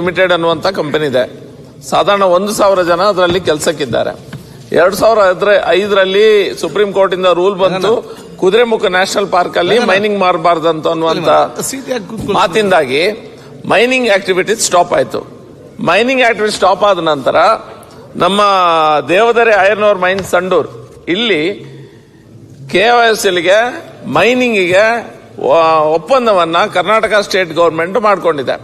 Limited ಅನ್ನುವಂಥ company ಇದೆ. ಸಾಧಾರಣ ಒಂದು ಸಾವಿರ ಜನ ಅದರಲ್ಲಿ ಕೆಲಸಕ್ಕಿದ್ದಾರೆ. ಎರಡ್ ಸಾವಿರ ಐದರಲ್ಲಿ ಸುಪ್ರೀಂ ಕೋರ್ಟ್ ಇಂದ ರೂಲ್ ಬಂತು. ಕುದುರೆಮುಖ ನ್ಯಾಷನಲ್ ಪಾರ್ಕ್ ಅಲ್ಲಿ ಮೈನಿಂಗ್ ಮಾಡಬಾರ್ದಂತ ಅನ್ನುವಂತ ಮಾತಿಂದಾಗಿ ಮೈನಿಂಗ್ ಆಕ್ಟಿವಿಟೀಸ್ ಸ್ಟಾಪ್ ಆಯ್ತು. ಮೈನಿಂಗ್ ಆಕ್ಟಿವಿಟಿ ಸ್ಟಾಪ್ ಆದ ನಂತರ ನಮ್ಮ Devadari iron ore mine Sandur ಇಲ್ಲಿ ಕೆ ಎಸ್ ಎಲ್ಗೆ ಮೈನಿಂಗಿಗೆ ಒಪ್ಪಂದವನ್ನ ಕರ್ನಾಟಕ ಸ್ಟೇಟ್ ಗೌರ್ಮೆಂಟ್ ಮಾಡ್ಕೊಂಡಿದೆ.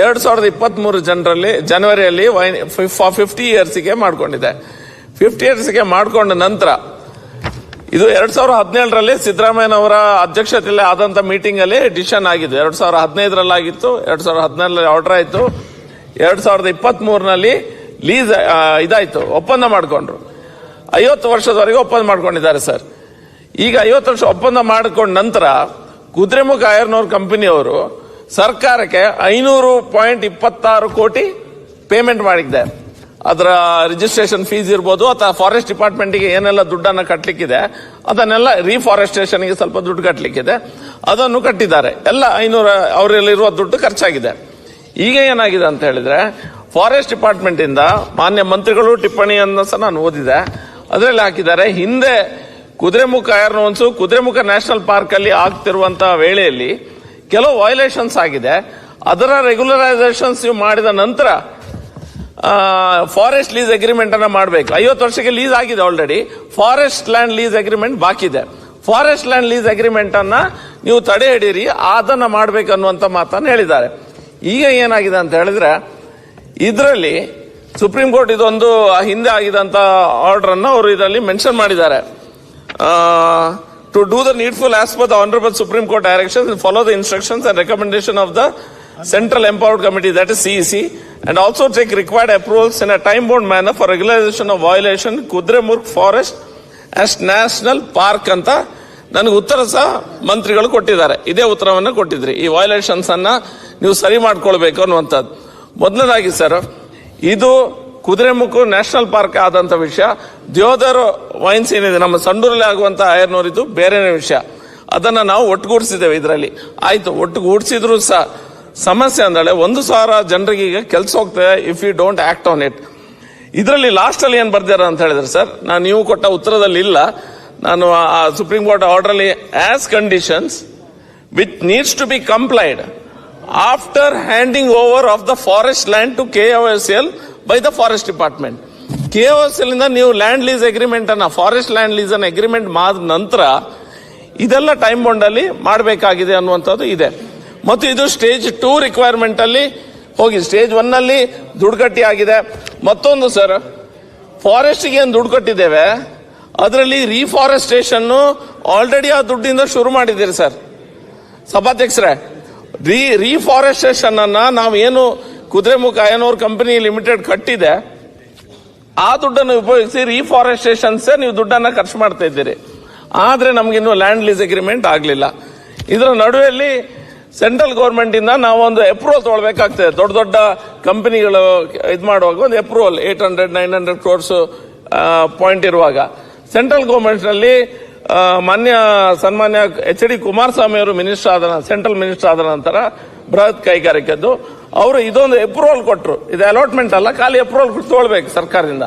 ಎರಡ್ ಸಾವಿರದ ಇಪ್ಪತ್ತ್ ಮೂರು ಜನರಲ್ಲಿ, ಜನವರಿಯಲ್ಲಿ ಫಿಫ್ಟಿ ಇಯರ್ಸ್ಗೆ ಮಾಡ್ಕೊಂಡಿದೆ ಫಿಫ್ಟಿ ಇಯರ್ಸ್ಗೆ ಮಾಡ್ಕೊಂಡ ನಂತರ, ಇದು ಎರಡ್ ಸಾವಿರದ ಹದಿನೇಳರಲ್ಲಿ ಸಿದ್ದರಾಮಯ್ಯನವರ ಅಧ್ಯಕ್ಷತೆಯಲ್ಲಿ ಆದಂತ ಮೀಟಿಂಗ್ ಅಲ್ಲಿ ಡಿಸಿಷನ್ ಆಗಿದೆ ಎರಡ್ ಸಾವಿರದ ಹದಿನೈದರಲ್ಲಾಗಿತ್ತು, ಎರಡ್ ಸಾವಿರದ ಹದಿನೇಳರಲ್ಲಿ ಆರ್ಡರ್ ಆಯಿತು. ಎರಡ್ ಸಾವಿರದ ಇಪ್ಪತ್ತ್ ಮೂರನಲ್ಲಿ ಲೀಸ್ ಇದಾಯ್ತು, ಒಪ್ಪಂದ ಮಾಡಿಕೊಂಡ್ರು. ಐವತ್ತು ವರ್ಷದವರೆಗೆ ಒಪ್ಪಂದ ಮಾಡ್ಕೊಂಡಿದ್ದಾರೆ ಸರ್. ಈಗ ಐವತ್ತು ವರ್ಷ ಒಪ್ಪಂದ ಮಾಡಿಕೊಂಡ ನಂತರ, ಕುದುರೆಮುಖ ಆಯರ್ನವ್ರ ಕಂಪನಿಯವರು ಸರ್ಕಾರಕ್ಕೆ ಐನೂರು ಪಾಯಿಂಟ್ ಇಪ್ಪತ್ತಾರು ಕೋಟಿ ಪೇಮೆಂಟ್ ಮಾಡಿದ್ದೆ. ಅದರ ರಿಜಿಸ್ಟ್ರೇಷನ್ ಫೀಸ್ ಇರ್ಬೋದು, ಅಥವಾ ಫಾರೆಸ್ಟ್ ಡಿಪಾರ್ಟ್ಮೆಂಟ್ಗೆ ಏನೆಲ್ಲ ದುಡ್ಡನ್ನ ಕಟ್ಟಲಿಕ್ಕಿದೆ ಅದನ್ನೆಲ್ಲ ರೀಫಾರೆಸ್ಟೇಷನ್ಗೆ ಸ್ವಲ್ಪ ದುಡ್ಡು ಕಟ್ಟಲಿಕ್ಕಿದೆ ಅದನ್ನು ಕಟ್ಟಿದ್ದಾರೆ. ಎಲ್ಲ ಐನೂರ, ಅವರಲ್ಲಿರುವ ದುಡ್ಡು ಖರ್ಚಾಗಿದೆ. ಈಗ ಏನಾಗಿದೆ ಅಂತ ಹೇಳಿದ್ರೆ ಫಾರೆಸ್ಟ್ ಡಿಪಾರ್ಟ್ಮೆಂಟ್ ಇಂದ ಮಾನ್ಯ ಮಂತ್ರಿಗಳು ಟಿಪ್ಪಣಿಯನ್ನು ಸಹ ನಾನು ಓದಿದೆ. ಅದರಲ್ಲಿ ಹಾಕಿದ್ದಾರೆ, ಹಿಂದೆ ಕುದುರೆಮುಖ ಐರ್ನೋನ್ಸು ಕುದುರೆಮುಖ ನ್ಯಾಷನಲ್ ಪಾರ್ಕಲ್ಲಿ ಆಗ್ತಿರುವಂತಹ ವೇಳೆಯಲ್ಲಿ ಕೆಲವು ವಯೊಲೇಷನ್ಸ್ ಆಗಿದೆ. ಅದರ ರೆಗ್ಯುಲರೈಸೇಷನ್ಸ್ ನೀವು ಮಾಡಿದ ನಂತರ ಫಾರೆಸ್ಟ್ ಲೀಸ್ ಅಗ್ರಿಮೆಂಟ್ ಅನ್ನ ಮಾಡಬೇಕು. ಐವತ್ತು ವರ್ಷಕ್ಕೆ ಲೀಸ್ ಆಗಿದೆ already forest land lease agreement ಬಾಕಿ ಇದೆ. ಫಾರೆಸ್ಟ್ ಲ್ಯಾಂಡ್ ಲೀಸ್ ಅಗ್ರಿಮೆಂಟ್ ಅನ್ನ ನೀವು ತಡೆ ಹಿಡೀರಿ, ಅದನ್ನ ಮಾಡಬೇಕು ಅನ್ನುವಂತ ಮಾತನ್ನು ಹೇಳಿದ್ದಾರೆ. ಈಗ ಏನಾಗಿದೆ ಅಂತ ಹೇಳಿದ್ರೆ, ಇದರಲ್ಲಿ ಸುಪ್ರೀಂ ಕೋರ್ಟ್ ಇದೊಂದು ಹಿಂದೆ ಆಗಿದಂತ ಆರ್ಡರ್ ಅನ್ನ ಅವರು ಇದರಲ್ಲಿ ಮೆನ್ಷನ್ ಮಾಡಿದ್ದಾರೆ. Do the needful as per the Honorable Supreme Court directions and follow the instructions and recommendation of the Central Empowered Committee, that is CEC, and also take required approvals in a time-bound manner for regularization of violation Kudremurk Forest as National Park ನನಗೆ ಉತ್ತರ ಸಹ ಮಂತ್ರಿಗಳು ಕೊಟ್ಟಿದ್ದಾರೆ ಇದೇ ಉತ್ತರವನ್ನು ಕೊಟ್ಟಿದ್ರಿ ಈ ವಯೋಲೇಷನ್ಸ್ ಅನ್ನ ನೀವು ಸರಿ ಮಾಡ್ಕೊಳ್ಬೇಕು ಅನ್ನುವಂಥದ್ದು ಮೊದಲನೇದಾಗಿ ಸರ್ ಇದು ಕುದುರೆಮುಖ ನ್ಯಾಷನಲ್ ಪಾರ್ಕ್ ಆದಂತ ವಿಷಯ. ದೇವದರ್ ವೈನ್ಸ್ ಏನಿದೆ, ನಮ್ಮ ಸಂಡೂರಲ್ಲಿ ಆಗುವಂತ ಆಯರ್ನೂರಿದ್ದು ಬೇರೆನೇ ವಿಷಯ. ಅದನ್ನ ನಾವು ಒಟ್ಟುಗೂಡಿಸಿದ್ದೇವೆ ಇದರಲ್ಲಿ. ಆಯಿತು ಒಟ್ಟುಗೂಡಿಸಿದ್ರು ಸಹ ಸಮಸ್ಯೆ ಅಂದ್ರೆ ಒಂದು ಸಾವಿರ ಜನರಿಗೆ ಈಗ ಕೆಲಸ ಹೋಗ್ತದೆ if you don't act on it ಇದರಲ್ಲಿ ಲಾಸ್ಟಲ್ಲಿ ಏನು ಬರ್ದಿರ ಅಂತ ಹೇಳಿದ್ರೆ ಸರ್, ನಾನು ನೀವು ಕೊಟ್ಟ ಉತ್ತರದಲ್ಲಿ ಇಲ್ಲ. ನಾನು ಆ ಸುಪ್ರೀಂ ಕೋರ್ಟ್ ಆರ್ಡರ್ ಅಲ್ಲಿ as conditions which needs to be complied after handing over of the forest land to K L by the forest department K ಇಂದ ನೀವು ಲ್ಯಾಂಡ್ ಲೀಸ್ ಅಗ್ರಿಮೆಂಟ್ ಅನ್ನ ಫಾರೆಸ್ಟ್ ಲ್ಯಾಂಡ್ ಲೀಸ್ ಅನ್ನ agreement ಮಾಡಿದ ನಂತರ ಇದೆಲ್ಲ time bond ಅಲ್ಲಿ ಮಾಡಬೇಕಾಗಿದೆ ಅನ್ನುವಂಥದ್ದು ಇದೆ. ಮತ್ತು ಇದು ಸ್ಟೇಜ್ ಟೂ ರಿಕ್ವೈರ್ಮೆಂಟ್ ಅಲ್ಲಿ ಹೋಗಿ ಸ್ಟೇಜ್ ಒನ್ ಅಲ್ಲಿ ದುಡ್ಡು ಕಟ್ಟಿ ಆಗಿದೆ. ಮತ್ತೊಂದು ಸರ್ ಫಾರೆಸ್ಟ್ಗೆ ಏನು ದುಡ್ಡು ಕಟ್ಟಿದ್ದೇವೆ? ಅದರಲ್ಲಿ ರೀಫಾರೆಸ್ಟೇಷನ್ ಆಲ್ರೆಡಿ ಆ ದುಡ್ಡಿಂದ ಶುರು ಮಾಡಿದ್ದೀರಿ ಸರ್ ಸಭಾಧ್ಯಕ್ಷರೇ ರೀ ರೀಫಾರೆಸ್ಟೇಷನ್ ಅನ್ನ ನಾವು ಏನು ಕುದುರೆಮುಖ ಅಯನೋರ್ ಕಂಪನಿ ಲಿಮಿಟೆಡ್ ಕಟ್ಟಿದೆ. ಆ ದುಡ್ಡನ್ನು ಉಪಯೋಗಿಸಿ ರೀಫಾರೆಸ್ಟೇಷನ್ಸ್ ನೀವು ದುಡ್ಡನ್ನ ಖರ್ಚು ಮಾಡ್ತಾ ಇದ್ದೀರಿ. ಆದರೆ ನಮಗಿನ್ನು ಲ್ಯಾಂಡ್ ಲೀಸ್ ಅಗ್ರಿಮೆಂಟ್ ಆಗಲಿಲ್ಲ. ಇದರ ನಡುವೆಯಲ್ಲಿ ಸೆಂಟ್ರಲ್ ಗೌರ್ಮೆಂಟ್ ಇಂದ ನಾವೊಂದು ಅಪ್ರೂವಲ್ ತೊಗೊಳ್ಬೇಕಾಗ್ತದೆ. ದೊಡ್ಡ ದೊಡ್ಡ ಕಂಪನಿಗಳು ಇದು ಮಾಡುವಾಗ ಒಂದು approval eight hundred nine hundred crores point ಇರುವಾಗ. ಸೆಂಟ್ರಲ್ ಗೌರ್ಮೆಂಟ್ನಲ್ಲಿ ಮಾನ್ಯ, ಸನ್ಮಾನ್ಯ ಎಚ್ ಡಿ ಕುಮಾರಸ್ವಾಮಿ ಅವರು ಮಿನಿಸ್ಟರ್ ಆದ ಸೆಂಟ್ರಲ್ ಮಿನಿಸ್ಟರ್ ಆದ ನಂತರ ಬೃಹತ್ ಕೈಗಾರಿಕೆದ್ದು ಅವರು ಇದೊಂದು ಅಪ್ರೂವಲ್ ಕೊಟ್ಟರು ಇದು ಅಲಾಟ್ಮೆಂಟ್ ಅಲ್ಲ, ಖಾಲಿ ಅಪ್ರೂವಲ್ ತಗೊಳ್ಬೇಕು ಸರ್ಕಾರದಿಂದ.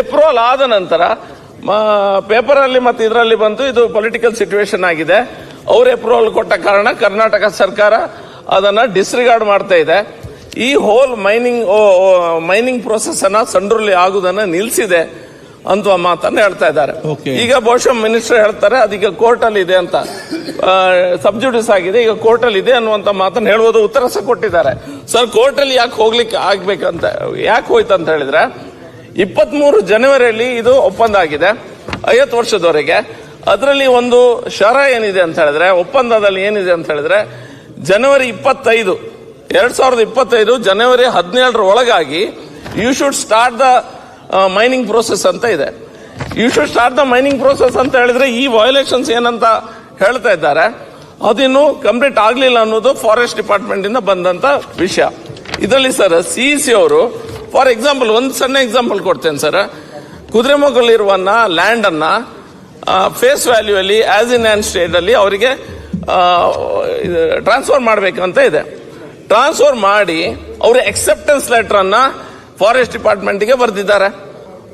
ಅಪ್ರೂವಲ್ ಆದ ನಂತರ ಪೇಪರ್ ಅಲ್ಲಿ ಮತ್ತೆ ಇದರಲ್ಲಿ ಬಂತು ಇದು ಪೊಲಿಟಿಕಲ್ ಸಿಚುವೇಶನ್ ಆಗಿದೆ. ಅವ್ರ ಅಪ್ರೂವಲ್ ಕೊಟ್ಟ ಕಾರಣ ಕರ್ನಾಟಕ ಸರ್ಕಾರ ಅದನ್ನ ಡಿಸ್ರಿಗಾರ್ಡ್ ಮಾಡ್ತಾ ಇದೆ. ಈ ಹೋಲ್ ಮೈನಿಂಗ್ ಮೈನಿಂಗ್ ಪ್ರೊಸೆಸ್ ಅನ್ನ ಸಂಡ್ರಲ್ಲಿ ಆಗುದನ್ನ ನಿಲ್ಸಿದೆ. ಅಂತ ಮಾತನ್ನ ಹೇಳ್ತಾ ಇದ್ದಾರೆ. ಈಗ ಬಹುಶಃ ಮಿನಿಸ್ಟರ್ ಹೇಳ್ತಾರೆ ಅದೀಗ ಕೋರ್ಟ್ ಅಲ್ಲಿ ಇದೆ ಅಂತ. ಸಬ್ಜುಡಿಸ್ ಆಗಿದೆ ಈಗ ಕೋರ್ಟ್ ಅಲ್ಲಿ ಇದೆ ಅನ್ನುವಂತ ಮಾತನ್ನ ಹೇಳುವುದು ಉತ್ತರ ಸಹ ಕೊಟ್ಟಿದ್ದಾರೆ. ಸರ್ ಕೋರ್ಟ್ ಅಲ್ಲಿ ಯಾಕೆ ಹೋಗ್ಲಿಕ್ಕೆ ಆಗ್ಬೇಕಂತ ಯಾಕೆ ಹೋಯ್ತು ಅಂತ ಹೇಳಿದ್ರೆ ಇಪ್ಪತ್ಮೂರು ಜನವರಿಯಲ್ಲಿ ಇದು ಒಪ್ಪಂದ ಆಗಿದೆ ಐವತ್ತು ವರ್ಷದವರೆಗೆ. ಅದರಲ್ಲಿ ಒಂದು ಶರ ಏನಿದೆ ಅಂತ ಹೇಳಿದ್ರೆ ಒಪ್ಪಂದದಲ್ಲಿ ಏನಿದೆ ಅಂತ ಹೇಳಿದ್ರೆ ಜನವರಿ ಇಪ್ಪತ್ತೈದು ಎರಡ್ ಸಾವಿರದ ಇಪ್ಪತ್ತೈದು ಜನವರಿ ಹದಿನೇಳರ ಒಳಗಾಗಿ you should start the mining process ಅಂತ ಇದೆ. You should start the mining process ಅಂತ ಹೇಳಿದ್ರೆ ಈ ವಯೋಲೇಷನ್ಸ್ ಏನಂತ ಹೇಳ್ತಾ ಇದ್ದಾರೆ. ಅದಿನ್ನು ಕಂಪ್ಲೀಟ್ ಆಗಲಿಲ್ಲ ಅನ್ನೋದು ಫಾರೆಸ್ಟ್ ಡಿಪಾರ್ಟ್ಮೆಂಟ್ ಇಂದ ಬಂದಂತ ವಿಷಯ. ಇದರಲ್ಲಿ ಸರ್ ಸಿ ಅವರು ಫಾರ್ ಎಕ್ಸಾಂಪಲ್ ಒಂದು ಸಣ್ಣ ಎಕ್ಸಾಂಪಲ್ ಕೊಡ್ತೇನೆ ಸರ್ ಕುದುರೆಮೊಗಲಿರುವನ್ನ ಲ್ಯಾಂಡ್ ಅನ್ನ ಫೇಸ್ ವ್ಯಾಲ್ಯೂ ಅಲ್ಲಿ ಆಸ್ ಇನ್ ಆ್ಯಂಡ್ ಸ್ಟೇಟ್ ಅಲ್ಲಿ ಅವರಿಗೆ ಟ್ರಾನ್ಸ್ಫರ್ ಮಾಡಬೇಕಂತ ಇದೆ. ಟ್ರಾನ್ಸ್ಫರ್ ಮಾಡಿ, ಅವರ ಎಕ್ಸೆಪ್ಟೆನ್ಸ್ ಲೆಟರ್ ಅನ್ನ ಫಾರೆಸ್ಟ್ ಡಿಪಾರ್ಟ್ಮೆಂಟ್ಗೆ ಬರೆದಿದ್ದಾರೆ.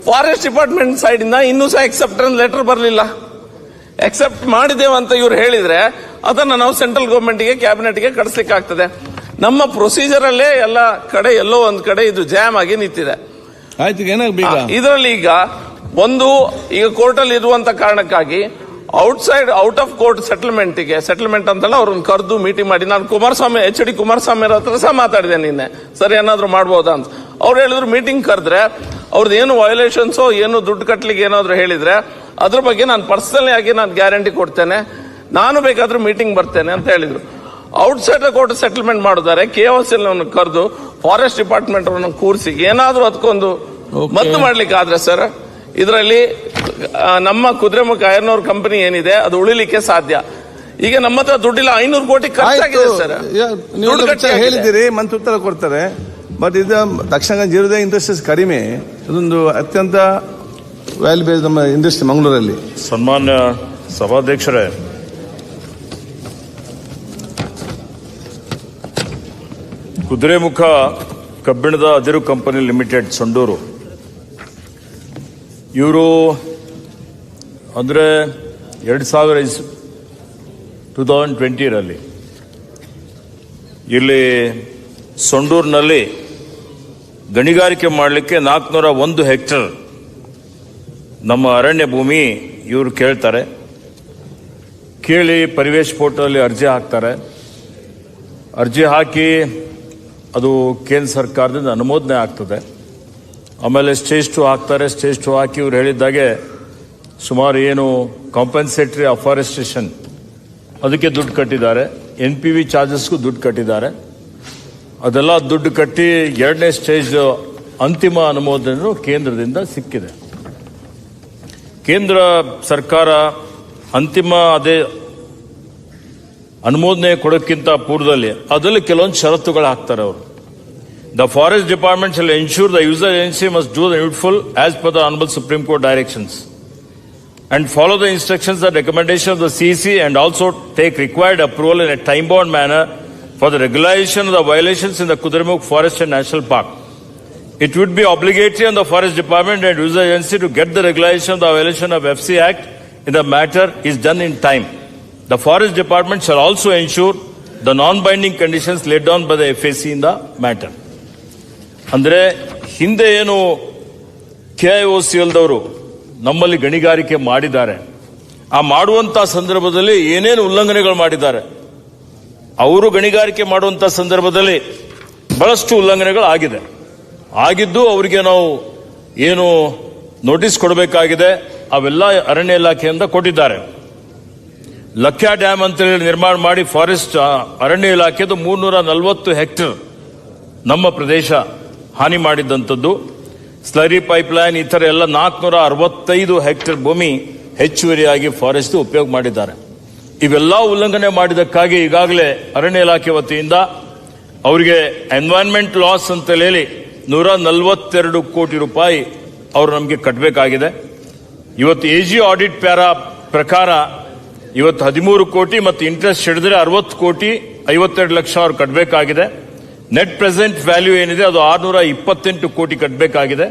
ಫಾರೆಸ್ಟ್ ಡಿಪಾರ್ಟ್ಮೆಂಟ್ ಸೈಡ್ ಇಂದ ಇನ್ನೂ ಸಹ ಎಕ್ಸೆಪ್ಟೆನ್ಸ್ ಲೆಟರ್ ಬರಲಿಲ್ಲ. ಎಕ್ಸೆಪ್ಟ್ ಮಾಡಿದ್ದೇವೆ ಅಂತ ಇವ್ರು ಹೇಳಿದ್ರೆ ಅದನ್ನ ನಾವು ಸೆಂಟ್ರಲ್ ಗೌರ್ಮೆಂಟ್ಗೆ ಕ್ಯಾಬಿನೆಟ್ಗೆ ಕಳಿಸ್ಲಿಕ್ಕೆ ಆಗ್ತದೆ ನಮ್ಮ ಪ್ರೊಸೀಜರ್ ಅಲ್ಲೇ ಎಲ್ಲ ಕಡೆ ಎಲ್ಲೋ ಒಂದ್ ಕಡೆ ಇದು ಜಾಮ್ ಆಗಿ ನಿಂತಿದೆ. ಇದರಲ್ಲಿ ಈಗ ಒಂದು ಈಗ ಕೋರ್ಟ್ ಅಲ್ಲಿ ಇರುವಂತ ಕಾರಣಕ್ಕಾಗಿ ಔಟ್ಸೈಡ್ ಔಟ್ ಆಫ್ ಕೋರ್ಟ್ ಸೆಟಲ್ಮೆಂಟ್ಗೆ ಸೆಟಲ್ಮೆಂಟ್ ಅಂತಲ್ಲ ಅವ್ರನ್ನ ಕರೆದು ಮೀಟಿಂಗ್ ಮಾಡಿ. ನಾನು ಕುಮಾರಸ್ವಾಮಿ ಎಚ್ ಡಿ ಕುಮಾರಸ್ವಾಮಿ ಅವ್ರ ಹತ್ರ ಸಹ ಮಾತಾಡಿದೆ ನಿನ್ನೆ. ಸರಿ ಏನಾದ್ರು ಮಾಡ್ಬೋದಾ ಅಂತ. ಅವ್ರು ಹೇಳಿದ್ರು ಮೀಟಿಂಗ್ ಕರೆದ್ರೆ ಅವ್ರದ್ದು ಏನು ವಯೋಲೇಷನ್ಸ್ ಏನು ದುಡ್ಡು ಕಟ್ಟಲಿಕ್ಕೆ ಏನಾದ್ರು ಹೇಳಿದ್ರೆ ಅದ್ರ ಬಗ್ಗೆ ನಾನು ಪರ್ಸನಲಿ ಆಗಿ ನಾನು ಗ್ಯಾರಂಟಿ ಕೊಡ್ತೇನೆ. ನಾನು ಬೇಕಾದ್ರೂ ಮೀಟಿಂಗ್ ಬರ್ತೇನೆ ಅಂತ ಹೇಳಿದ್ರು. ಔಟ್ಸೈಡ್ ಕೋರ್ಟ್ ಸೆಟಲ್ಮೆಂಟ್ ಮಾಡಿದ್ದಾರೆ ಕೆ ಓ ಎಲ್ ಕರೆದು ಫಾರೆಸ್ಟ್ ಡಿಪಾರ್ಟ್ಮೆಂಟ್ ಅವ್ರನ್ನ ಕೂರಿಸಿ ಏನಾದ್ರೂ ಅದಕ್ಕೊಂದು. ಮದ್ದು ಮಾಡ್ಲಿಕ್ಕೆ ಆದ್ರೆ ಸರ್ ಇದರಲ್ಲಿ ನಮ್ಮ ಕುದುರೆಮುಖ ಐರ್ನೋರ್ ಕಂಪನಿ ಏನಿದೆ ಅದು ಉಳಿಲಿಕ್ಕೆ ಸಾಧ್ಯ. ಈಗ ನಮ್ಮ ಹತ್ರ ದುಡ್ಡಿಲ್ಲ ಐನೂರು ಕೋಟಿ ಖರ್ಚಾಗಿದೆ ಸರ್ ಹೇಳಿದ್ದೀರಿ ಮಂತ್ರಿ ಉತ್ತರ ಕೊಡ್ತಾರೆ. ಬಟ್ ಇದು ತಕ್ಷಣ ಜೀರೋದ ಇಂಡಸ್ಟ್ರೀಸ್ ಕಡಿಮೆ. ಇದೊಂದು ಅತ್ಯಂತ ವ್ಯಾಲ್ಯೂ ಬೇಸ್ ನಮ್ಮ ಇಂಡಸ್ಟ್ರಿ ಮಂಗಳೂರಲ್ಲಿ. ಸನ್ಮಾನ್ಯ ಸಭಾಧ್ಯಕ್ಷರೇ. ಕುದುರೆಮುಖ ಕಬ್ಬಿಣದ ಅದಿರು ಕಂಪನಿ ಲಿಮಿಟೆಡ್, ಸಂಡೂರು. ಇವರು ಅಂದರೆ ಎರಡು ಸಾವಿರ ಇಸ್ ಟೂ ತೌಸಂಡ್ ಟ್ವೆಂಟಿರಲ್ಲಿ ಇಲ್ಲಿ ಸಂಡೂರಿನಲ್ಲಿ ಗಣಿಗಾರಿಕೆ ಮಾಡಲಿಕ್ಕೆ ನಾಲ್ಕುನೂರ ಒಂದು ಹೆಕ್ಟರ್ ನಮ್ಮ ಅರಣ್ಯ ಭೂಮಿ ಇವರು ಕೇಳ್ತಾರೆ. ಕೇಳಿ ಪರಿವೇಶ್ ಪೋರ್ಟಲ್ಲಿ ಅರ್ಜಿ ಹಾಕ್ತಾರೆ. ಅರ್ಜಿ ಹಾಕಿ ಅದು ಕೇಂದ್ರ ಸರ್ಕಾರದಿಂದ ಅನುಮೋದನೆ ಆಗ್ತದೆ. ಆಮೇಲೆ ಸ್ಟೇಜ್ ಟು ಹಾಕ್ತಾರೆ. ಸ್ಟೇಜ್ ಟು ಹಾಕಿ ಇವ್ರು ಹೇಳಿದ್ದಾಗೆ ಸುಮಾರು ಏನು ಕಾಂಪನ್ಸೇಟರಿ ಅಫಾರೆಸ್ಟೇಷನ್ ಅದಕ್ಕೆ ದುಡ್ಡು ಕಟ್ಟಿದ್ದಾರೆ. ಎನ್ ಪಿ ವಿ ಚಾರ್ಜಸ್ಗೂ ದುಡ್ಡು ಕಟ್ಟಿದ್ದಾರೆ. ಅದೆಲ್ಲ ದುಡ್ಡು ಕಟ್ಟಿ ಎರಡನೇ ಸ್ಟೇಜ್ ಅಂತಿಮ ಅನುಮೋದನೆ ಕೇಂದ್ರದಿಂದ ಸಿಕ್ಕಿದೆ. ಕೇಂದ್ರ ಸರ್ಕಾರ ಅಂತಿಮ ಅದೇ ಅನುಮೋದನೆ ಕೊಡೋಕ್ಕಿಂತ ಪೂರ್ವದಲ್ಲಿ ಅದರಲ್ಲಿ ಕೆಲವೊಂದು ಷರತ್ತುಗಳು ಹಾಕ್ತಾರೆ ಅವರು. The forest department shall ensure the user agency must do the needful as per the honourable supreme court directions and follow the instructions the recommendations of the CEC and also take required approval in a time bound manner for the regulation of the violations in the Kudremukh Forest and National Park. It would be obligatory on the Forest Department and user agency to get the regulation of the violation of FC Act in the matter is done in time. The Forest Department shall also ensure the non-binding conditions laid down by the FAC in the matter. ಅಂದರೆ ಹಿಂದೆ ಏನು ಕೆಐಒಸಿಎಲ್ದವರು ನಮ್ಮಲ್ಲಿ ಗಣಿಗಾರಿಕೆ ಮಾಡಿದ್ದಾರೆ ಆ ಮಾಡುವಂತ ಸಂದರ್ಭದಲ್ಲಿ ಏನೇನು ಉಲ್ಲಂಘನೆಗಳು ಮಾಡಿದ್ದಾರೆ ಅವರು ಗಣಿಗಾರಿಕೆ ಮಾಡುವಂತ ಸಂದರ್ಭದಲ್ಲಿ ಬಹಳಷ್ಟು ಉಲ್ಲಂಘನೆಗಳು ಆಗಿದೆ. ಆಗಿದ್ದು ಅವರಿಗೆ ನಾವು ಏನು ನೋಟಿಸ್ ಕೊಡಬೇಕಾಗಿದೆ, ಅವೆಲ್ಲ ಅರಣ್ಯ ಇಲಾಖೆಯಿಂದ ಕೊಟ್ಟಿದ್ದಾರೆ. ಲಖ್ಯಾ ಡ್ಯಾಮ್ ಅಂತ ಹೇಳಿ ನಿರ್ಮಾಣ ಮಾಡಿ ಫಾರೆಸ್ಟ್ ಅರಣ್ಯ ಇಲಾಖೆದು ಮೂರ್ನೂರ ನಲವತ್ತು ಹೆಕ್ಟೇರ್ ನಮ್ಮ ಪ್ರದೇಶ ಹಾನಿ ಮಾಡಿದ್ದಂಥದ್ದು ಸ್ಲರಿ ಪೈಪ್ಲೈನ್ ಈ ಥರ ಎಲ್ಲ ನಾಲ್ಕುನೂರ ಅರವತ್ತೈದು ಹೆಕ್ಟೇರ್ ಭೂಮಿ ಹೆಚ್ಚುವರಿಯಾಗಿ ಫಾರೆಸ್ಟ್ ಉಪಯೋಗ ಮಾಡಿದ್ದಾರೆ. ಇವೆಲ್ಲ ಉಲ್ಲಂಘನೆ ಮಾಡಿದಕ್ಕಾಗಿ ಈಗಾಗಲೇ ಅರಣ್ಯ ಇಲಾಖೆ ವತಿಯಿಂದ ಅವರಿಗೆ ಎನ್ವೈರನ್ಮೆಂಟ್ ಲಾಸ್ ಅಂತ ಹೇಳಿ ನೂರ ನಲವತ್ತೆರಡು ಕೋಟಿ ರೂಪಾಯಿ ಅವರು ನಮಗೆ ಕಟ್ಟಬೇಕಾಗಿದೆ ಇವತ್ತು ಎ ಜಿ ಆಡಿಟ್ ಪ್ಯಾರ ಪ್ರಕಾರ ಇವತ್ತು ಹದಿಮೂರು ಕೋಟಿ ಮತ್ತು ಇಂಟ್ರೆಸ್ಟ್ ಹಿಡಿದ್ರೆ ಅರವತ್ತು ಕೋಟಿ ಐವತ್ತೆರಡು ಲಕ್ಷ ಅವ್ರು ಕಟ್ಟಬೇಕಾಗಿದೆ ನೆಟ್ ಪ್ರೆಸೆಂಟ್ ವ್ಯಾಲ್ಯೂ ಏನಿದೆ ಅದು ಆರುನೂರ ಇಪ್ಪತ್ತೆಂಟು ಕೋಟಿ ಕಟ್ಟಬೇಕಾಗಿದೆ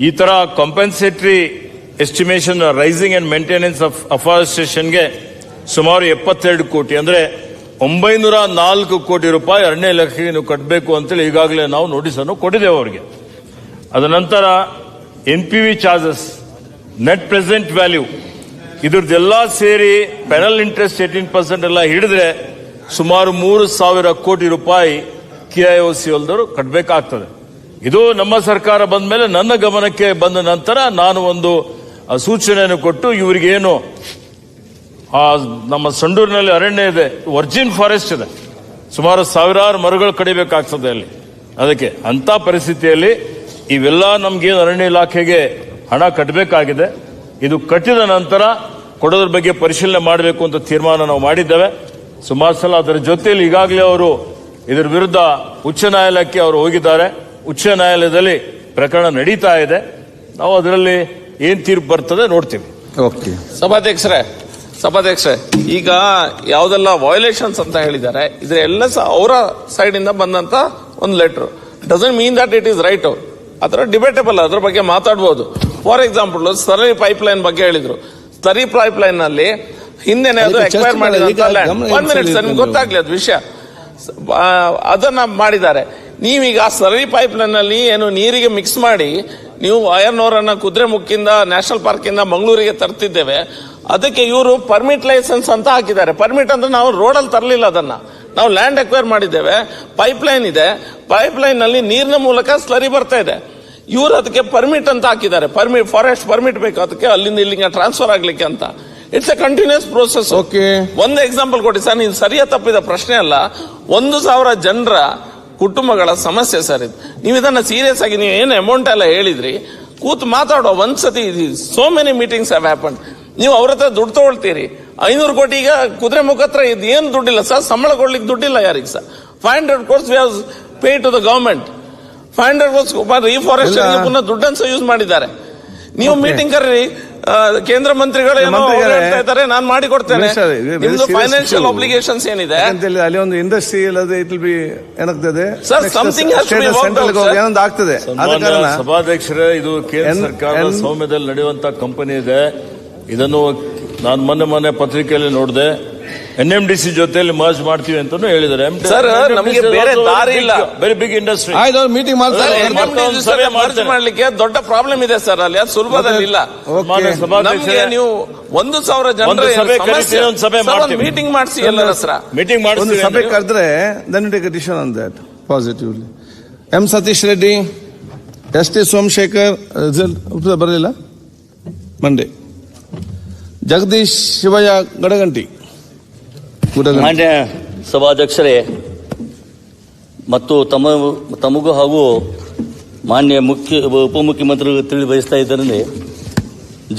ಈ ತರ compensatory estimation raising and maintenance of ಅಫಾರೆಸ್ಟೇಷನ್ಗೆ ಸುಮಾರು ಎಪ್ಪತ್ತೆರಡು ಕೋಟಿ, ಅಂದ್ರೆ ಒಂಬೈನೂರ ನಾಲ್ಕು ಕೋಟಿ ರೂಪಾಯಿ ಅರಣ್ಯ ಇಲಾಖೆಗೆ ನೀವು ಕಟ್ಟಬೇಕು ಅಂತೇಳಿ ಈಗಾಗಲೇ ನಾವು ನೋಟಿಸ್ ಅನ್ನು ಕೊಟ್ಟಿದ್ದೇವೆ ಅವರಿಗೆ. ಅದ ನಂತರ N P V charges net present value ಇದ್ರದ್ದೆಲ್ಲ ಸೇರಿ ಪೆನಲ್ ಇಂಟ್ರೆಸ್ಟ್ ಏಟೀನ್ ಪರ್ಸೆಂಟ್ ಎಲ್ಲ ಹಿಡಿದ್ರೆ ಸುಮಾರು ಮೂರು ಸಾವಿರ ಕೋಟಿ ರೂಪಾಯಿ ಕೆಐಒಸಿ ಹೊಲ್ದವರು ಕಟ್ಟಬೇಕಾಗ್ತದೆ ಇದು ನಮ್ಮ ಸರ್ಕಾರ ಬಂದ ಮೇಲೆ ನನ್ನ ಗಮನಕ್ಕೆ ಬಂದ ನಂತರ ನಾನು ಒಂದು ಸೂಚನೆಯನ್ನು ಕೊಟ್ಟು ಇವರಿಗೇನು ಆ ನಮ್ಮ ಸಂಡೂರಿನಲ್ಲಿ ಅರಣ್ಯ ಇದೆ. ವರ್ಜಿನ್ ಫಾರೆಸ್ಟ್ ಇದೆ. ಸುಮಾರು ಸಾವಿರಾರು ಮರಗಳು ಕಡಿಬೇಕಾಗ್ತದೆ ಅಲ್ಲಿ. ಅದಕ್ಕೆ ಅಂತ ಪರಿಸ್ಥಿತಿಯಲ್ಲಿ ಇವೆಲ್ಲ ನಮ್ಗೆ ಅರಣ್ಯ ಇಲಾಖೆಗೆ ಹಣ ಕಟ್ಟಬೇಕಾಗಿದೆ ಇದು ಕಟ್ಟಿದ ನಂತರ ಕೊಡೋದ್ರ ಬಗ್ಗೆ ಪರಿಶೀಲನೆ ಮಾಡಬೇಕು ಅಂತ ತೀರ್ಮಾನ ನಾವು ಮಾಡಿದ್ದೇವೆ. ಸುಮಾರು ಸಲ ಅದರ ಜೊತೆಯಲ್ಲಿ ಈಗಾಗಲೇ ಅವರು ಇದರ ವಿರುದ್ಧ ಉಚ್ಚ ನ್ಯಾಯಾಲಯಕ್ಕೆ ಅವರು ಹೋಗಿದ್ದಾರೆ. ಉಚ್ಚ ನ್ಯಾಯಾಲಯದಲ್ಲಿ ಪ್ರಕರಣ ನಡೀತಾ ಇದೆ. ನಾವು ಅದರಲ್ಲಿ ಏನ್ ತೀರ್ಪು ಬರ್ತದೆ ನೋಡ್ತೀವಿ. ಓಕೆ. ಸಭಾಧ್ಯಕ್ಷರೇ ಸಭಾಧ್ಯಕ್ಷ ಈಗ ಯಾವ್ದೆಲ್ಲ ವಯೋಲೇಷನ್ಸ್ ಅಂತ ಹೇಳಿದ್ದಾರೆ ಇದ್ರ ಎಲ್ಲ ಸಹ ಅವರ ಸೈಡ್ ಇಂದ ಬಂದಂತ ಒಂದು letter doesn't mean that it is right ಅದರ ಡಿಬೇಟೆಬಲ್ ಅದ್ರ ಬಗ್ಗೆ ಮಾತಾಡ್ಬೋದು. ಫಾರ್ ಎಕ್ಸಾಂಪಲ್ ಸರಳಿ ಪೈಪ್ ಲೈನ್ ಬಗ್ಗೆ ಹೇಳಿದ್ರು. ಸರಿ ಪೈಪ್ ಲೈನ್ನಲ್ಲಿ ಹಿಂದೆನೆ ಅದು ಎಕ್ಸ್ಪೈರ್ ಮಾಡಿದ ಒನ್ ಮಿನಿಟ್ ಸರ್ ನಿಮ್ಗೆ ಗೊತ್ತಾಗ್ಲಿ ಅದು ವಿಷಯ. ಅದನ್ನ ಮಾಡಿದ್ದಾರೆ. ನೀವೀಗ ಆ ಸರಳಿ ಪೈಪ್ ಲೈನ್ನಲ್ಲಿ ಏನು ನೀರಿಗೆ ಮಿಕ್ಸ್ ಮಾಡಿ ನೀವು ಅಯ್ಯನೋರನ್ನ ಕುದುರೆ ಮುಕ್ಕಿಂದ ನ್ಯಾಷನಲ್ ಪಾರ್ಕಿಂದ ಇಂದ ಮಂಗಳೂರಿಗೆ ತರ್ತಿದ್ದೇವೆ. ಅದಕ್ಕೆ ಇವರು ಪರ್ಮಿಟ್ ಲೈಸೆನ್ಸ್ ಅಂತ ಹಾಕಿದ್ದಾರೆ. ಪರ್ಮಿಟ್ ಅಂದ್ರೆ ನಾವು ರೋಡಲ್ಲಿ ತರಲಿಲ್ಲ ಅದನ್ನ. ನಾವು ಲ್ಯಾಂಡ್ ಅಕ್ವೈರ್ ಮಾಡಿದ್ದೇವೆ. ಪೈಪ್ ಲೈನ್ ಇದೆ. ಪೈಪ್ ಲೈನ್ ಅಲ್ಲಿ ನೀರಿನ ಮೂಲಕ ಸ್ಲರಿ ಬರ್ತಾ ಇದೆ. ಇವರು ಅದಕ್ಕೆ ಪರ್ಮಿಟ್ ಅಂತ ಹಾಕಿದ್ದಾರೆ. ಪರ್ಮಿಟ್ ಫಾರೆಸ್ಟ್ ಪರ್ಮಿಟ್ ಬೇಕು. ಅದಕ್ಕೆ ಅಲ್ಲಿಂದ ಇಲ್ಲಿಗೆ ಟ್ರಾನ್ಸ್ಫರ್ ಆಗ್ಲಿಕ್ಕೆ ಅಂತ. It's a continuous process okay ಒಂದು ಎಕ್ಸಾಂಪಲ್ ಕೊಡಿ ಸರ್. ನೀವು ಸರಿಯ ತಪ್ಪಿದ ಪ್ರಶ್ನೆ ಅಲ್ಲ. ಒಂದು ಸಾವಿರ ಜನರ ಕುಟುಂಬಗಳ ಸಮಸ್ಯೆ ಸರ್ ಇದು. ನೀವು ಇದನ್ನ ಸೀರಿಯಸ್ ಆಗಿ ನೀವು ಏನು ಅಮೌಂಟ್ ಎಲ್ಲ ಹೇಳಿದ್ರಿ? ಕೂತು ಮಾತಾಡೋ ಒಂದ್ಸತಿ. So many meetings have happen ನೀವು ಅವ್ರ ಹತ್ರ ದುಡ್ಡು ತಗೊಳ್ತೀರಿ. ಐನೂರು ಕೋಟಿ ಈಗ ಕುದುರೆ ಮುಖ ಹತ್ರ ಇದು ಏನು ದುಡ್ಡಿಲ್ಲ ಸರ್? ಸಂಬಳ ಕೊಡ್ಲಿಕ್ಕೆ ದುಡ್ಡಿಲ್ಲ ಯಾರಿಗೆ sir? Five hundred crores we have pay to the government five hundred crores reforest ಇಲ್ಲ. ಪುನಃ ದುಡ್ಡನ್ನು ಸಹ ಯೂಸ್ ಮಾಡಿದ್ದಾರೆ. ನೀವು ಮೀಟಿಂಗ್ ಕರೀರಿ. ಕೇಂದ್ರ ಮಂತ್ರಿಗಳು. ಏನೋ ಹೇಳ್ತಾ ಇದ್ದಾರೆ. ನಾನು ಮಾಡಿ ಕೊಡ್ತೇನೆ. ನಿಮ್ದು ಫೈನಾನ್ಷಿಯಲ್ ಏನಿದೆ? ಅಲ್ಲಿ ಒಂದು ಇಂಡಸ್ಟ್ರಿ ಇಲ್ಲದೆ ಇಟ್ ಬಿ ಏನಾಗ್ತದೆ? Sir something. ಏನೊಂದು ಆಗ್ತದೆ. ಆದ ಕಾರಣ ಸಭಾಧ್ಯಕ್ಷರೇ ಇದು ಕೇಂದ್ರ ಸರ್ಕಾರ ಸರ್ಕಾರದ ಎನ್- ನಡೆಯುವಂತ ಕಂಪನಿ ಇದೆ. ಇದನ್ನು ನಾನು ಮೊನ್ನೆ ಮೊನ್ನೆ ಪತ್ರಿಕೆಯಲ್ಲಿ ನೋಡಿದೆ. ಎನ್ ಎಂ ಡಿ ಸಿ ಜೊತೆಯಲ್ಲಿ ಮರ್ಜ್ ಮಾಡ್ತೀವಿ ಅಂತಾನು ಹೇಳಿದ್ದಾರೆ. Sir, ನಮಗೆ ಬೇರೆ ದಾರಿ ಇಲ್ಲ. ವೆರಿ ಬಿಗ್ ಇಂಡಸ್ಟ್ರಿ ಆಯ್ತು ಮೀಟಿಂಗ್ ಮಾಡ್ತಾರೆ. ಸರ್. ಮಾಡ್ಲಿಕ್ಕೆ ದೊಡ್ಡ ಪ್ರಾಬ್ಲಮ್ ಇದೆ ಸರ್ ಅಲ್ಲಿ. ಅದು ಸುಲಭದಲ್ಲಿ ಇಲ್ಲ. ಮಾನ್ಯ ಓಕೆ. ಸಭಾಧ್ಯಕ್ಷರೇ, ನಮ್ಗೆ ನೀವು ಒಂದು ಸಾವಿರ ಜನರ ಸಭೆ ಒಂದು ಸಭೆ ಮಾಡ್ತೀವಿ. ಮೀಟಿಂಗ್ ಮಾಡಿಸಿ ಎಲ್ಲರ ಹತ್ರ. ಮೀಟಿಂಗ್ ಮಾಡಿಸಿ ಸಭೆ ಕರೆದ್ರೆ then take decision on that positively M Satish Reddy S T Somashekar result ಉತ್ತರ ಬರಲಿಲ್ಲ? ಮಂಡೆ ಜಗದೀಶ್ ಶಿವಯ್ಯ ಗಡಗಂಟಿ. ಮಾನ್ಯ ಸಭಾಧ್ಯಕ್ಷರೇ, ಮತ್ತು ತಮ್ಮ, ತಮಗೂ ಹಾಗೂ ಮಾನ್ಯ ಮುಖ್ಯ ಉಪಮುಖ್ಯಮಂತ್ರಿಗಳು ತಿಳಿ ಬಯಸ್ತಾ ಇದ್ದಾರೆ